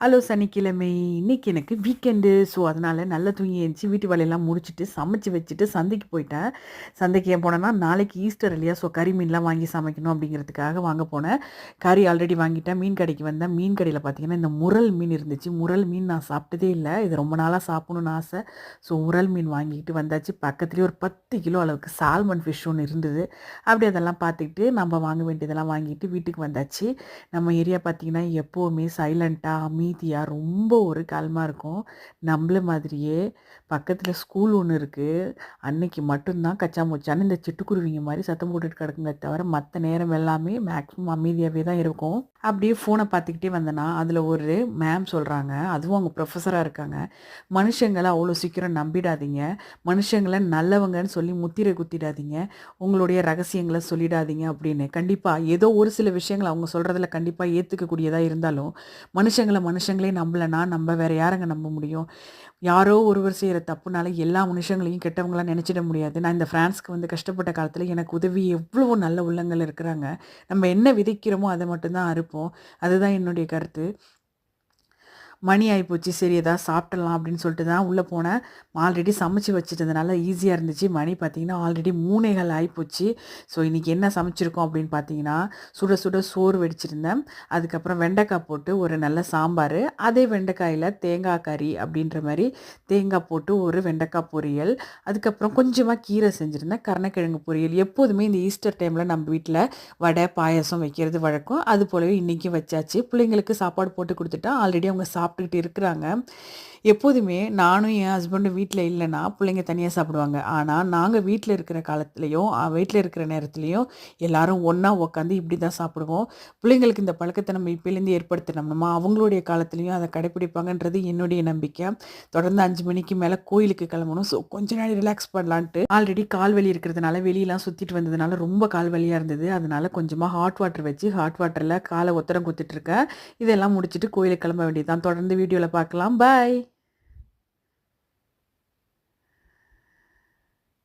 Hello சனிக்கிழமை. இன்னைக்கு எனக்கு வீக்கெண்டு ஸோ அதனால் நல்லா தூங்கி எழுந்துச்சு வீட்டு வேலையெல்லாம் முடிச்சுட்டு சமைச்சு வச்சுட்டு சந்தைக்கு போயிட்டேன். சந்தைக்கு ஏன் போனேன்னா நாளைக்கு ஈஸ்டர் இல்லையா? ஸோ கறி மீன்லாம் வாங்கி சமைக்கணும் அப்படிங்கிறதுக்காக வாங்க போனேன். கறி ஆல்ரெடி வாங்கிட்டேன். மீன் கடைக்கு வந்தேன். மீன் கடையில் பார்த்தீங்கன்னா இந்த முரல் மீன் இருந்துச்சு. முரல் மீன் நான் சாப்பிட்டதே இல்லை. இது ரொம்ப நாளாக சாப்பிடணும்னு ஆசை. ஸோ முரல் மீன் வாங்கிட்டு வந்தாச்சு. பக்கத்துலேயே ஒரு பத்து கிலோ அளவுக்கு சால்மன் ஃபிஷ் ஒன்று இருந்தது. அப்படி அதெல்லாம் பார்த்துக்கிட்டு நம்ம வாங்க வேண்டியதெல்லாம் வாங்கிட்டு வீட்டுக்கு வந்தாச்சு. நம்ம ஏரியா பார்த்தீங்கன்னா எப்போவுமே சைலண்ட்டாக மீன் அமைதியாக ரொம்ப ஒரு காலமாக இருக்கும். நம்மள மாதிரியே பக்கத்தில் ஸ்கூல் ஒன்று இருக்குது அன்னைக்கு மட்டும்தான் கச்சா முச்சான்னு இந்த சிட்டுக்குருவிங்க மாதிரி சத்தம் போட்டுட்டு கிடக்குங்க தவிர மற்ற நேரம் எல்லாமே மேக்ஸிமம் அமைதியாகவே தான் இருக்கும். அப்படியே ஃபோனை பார்த்துக்கிட்டே வந்தேன்னா அதில் ஒரு மேம் சொல்கிறாங்க அதுவும் அவங்க ப்ரொஃபஸராக இருக்காங்க. மனுஷங்களை அவ்வளோ சீக்கிரம் நம்பிடாதீங்க. மனுஷங்களை நல்லவங்கன்னு சொல்லி முத்திரை குத்திடாதீங்க. உங்களுடைய ரகசியங்களை சொல்லிடாதீங்க அப்படின்னு. கண்டிப்பாக ஏதோ ஒரு சில விஷயங்கள் அவங்க சொல்கிறதுல கண்டிப்பாக ஏற்றுக்கக்கூடியதாக இருந்தாலும் மனுஷங்களை மனுஷங்களே நம்பலைன்னா நம்ம வேறு யாருங்க நம்ப முடியும்? யாரோ ஒருவர் செய்கிற தப்புனால எல்லா மனுஷங்களையும் கெட்டவங்களாம் நினச்சிட முடியாது. நான் இந்த ஃப்ரான்ஸ்க்கு வந்து கஷ்டப்பட்ட காலத்தில் எனக்கு உதவி எவ்வளவோ நல்ல உள்ளங்கள் இருக்கிறாங்க. நம்ம என்ன விதைக்கிறோமோ அதை மட்டும்தான் அறுப்போம். அதுதான் என்னுடைய கருத்து. மணி ஆகிப்போச்சு சரி எதாவது சாப்பிடலாம் அப்படின்னு சொல்லிட்டு தான் உள்ளே போனேன். ஆல்ரெடி சமைச்சு வச்சுட்டதுனால ஈஸியாக இருந்துச்சு. மணி பார்த்திங்கன்னா ஆல்ரெடி மூனைகள் ஆகிப்போச்சு ஸோ இன்றைக்கி என்ன சமைச்சிருக்கோம் அப்படின்னு பார்த்தீங்கன்னா சுட சுட சோறு வெடிச்சிருந்தேன். அதுக்கப்புறம் வெண்டைக்காய் போட்டு ஒரு நல்ல சாம்பார் அதே வெண்டைக்காயில் தேங்காய் கறி அப்படின்ற மாதிரி தேங்காய் போட்டு ஒரு வெண்டைக்காய் பொரியல். அதுக்கப்புறம் கொஞ்சமாக கீரை செஞ்சுருந்தேன். கருணக்கிழங்கு பொரியல். எப்போதுமே இந்த ஈஸ்டர் டைமில் நம்ம வீட்டில் வடை பாயசம் வைக்கிறது வழக்கம். அது போலவே இன்றைக்கி வச்சாச்சு. பிள்ளைங்களுக்கு சாப்பாடு போட்டு கொடுத்துட்டா ஆல்ரெடி அவங்க சாப்பிட்டு சாப்பிட்டுக்கிட்டு இருக்கிறாங்க. எப்போதுமே நானும் என் ஹஸ்பண்டும் வீட்டில் இல்லைன்னா பிள்ளைங்க தனியாக சாப்பிடுவாங்க. ஆனால் நாங்கள் வீட்டில் இருக்கிற காலத்துலேயும் வீட்டில் இருக்கிற நேரத்துலையும் எல்லாரும் ஒன்றா உட்காந்து இப்படி தான் சாப்பிடுவோம். பிள்ளைங்களுக்கு இந்த பழக்கத்தை நம்ம இப்போலேருந்து ஏற்படுத்தினோம்னா அவங்களுடைய காலத்துலேயும் அதை கடைப்பிடிப்பாங்கன்றது என்னுடைய நம்பிக்கை. தொடர்ந்து அஞ்சு மணிக்கு மேலே கோயிலுக்கு கிளம்பணும். ஸோ கொஞ்ச நாள் ரிலாக்ஸ் பண்ணலான்ட்டு ஆல்ரெடி கால் வலி இருக்கிறதுனால வெளியெலாம் சுற்றிட்டு வந்ததுனால ரொம்ப கால் வலியாக இருந்தது. அதனால கொஞ்சமாக ஹாட் வாட்டர் வச்சு ஹாட் வாட்டரில் காலை ஒத்தரம் குத்திட்டு இருக்கேன். இதெல்லாம் முடிச்சுட்டு கோயிலுக்கு கிளம்ப வேண்டியதான் தொடர்ந்து வீடியோவில் பார்க்கலாம். பாய்